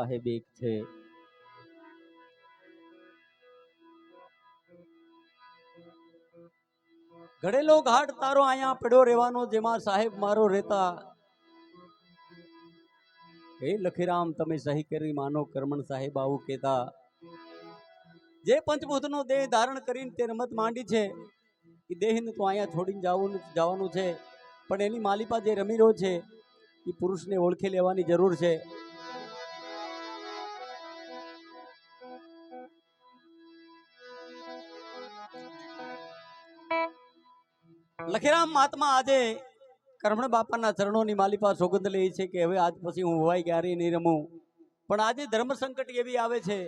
સાહેબ એક છે. ઘડેલો ઘાટ, તારો અહીંયા પડ્યો રહેવાનો, જેમાં સાહેબ મારો રહેતા. હે લખીરામ, તમે સહી કરી, માનો કર્મણ સાહેબ આવું કહેતા. જે પંચભૂતનો દેહ ધારણ કરીને તે રમત માંડી છે, એ દેહને તો અહીંયા છોડીને જવાનું જવાનું છે. પણ એની માલિપા જે રમી રહ્યો છે, એ પુરુષને ઓળખી લેવાની જરૂર છે. લખીરામ મહાત્મા આજે કર્મણ બાપાના ચરણોની માલિપા સોગંદ લે છે કે હવે આજ પછી હું હોવાય ક્યારેય નહીં રમું. પણ આજે ધર્મ સંકટ એવી આવે છે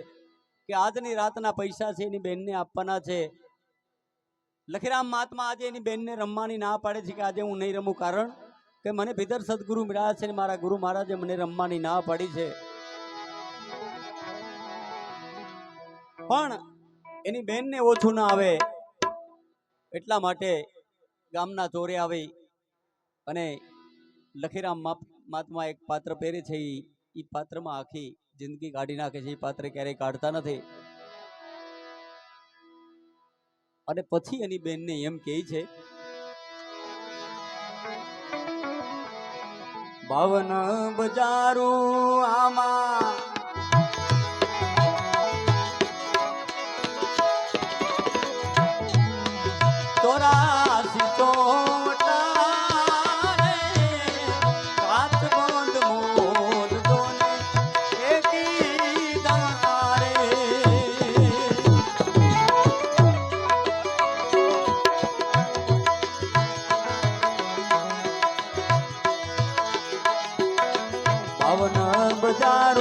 કે આજની રાતના પૈસા છે, એની બહેનને આપવાના છે. લખીરામ મહાત્મા આજે એની બહેનને રમવાની ના પાડે છે કે આજે હું નહીં રમું કારણ કે મને ભીતર સદગુરુ મળ્યા છે ને મારા ગુરુ મહારાજે મને રમવાની ના પાડી છે. પણ એની બહેનને ઓછું ના આવે એટલા માટે ગામના ચોરે આવી. અને લખીરામ મહાત્મા એક પાત્ર પહેરે છે. એ પાત્રમાં આખી જિંદગી કાઢી નાખે છે. એ પાત્ર ક્યારેય કાઢતા નથી. અને પછી એની બેનને એમ કહે છે ભાવન બજારું આમાં પવન બજારો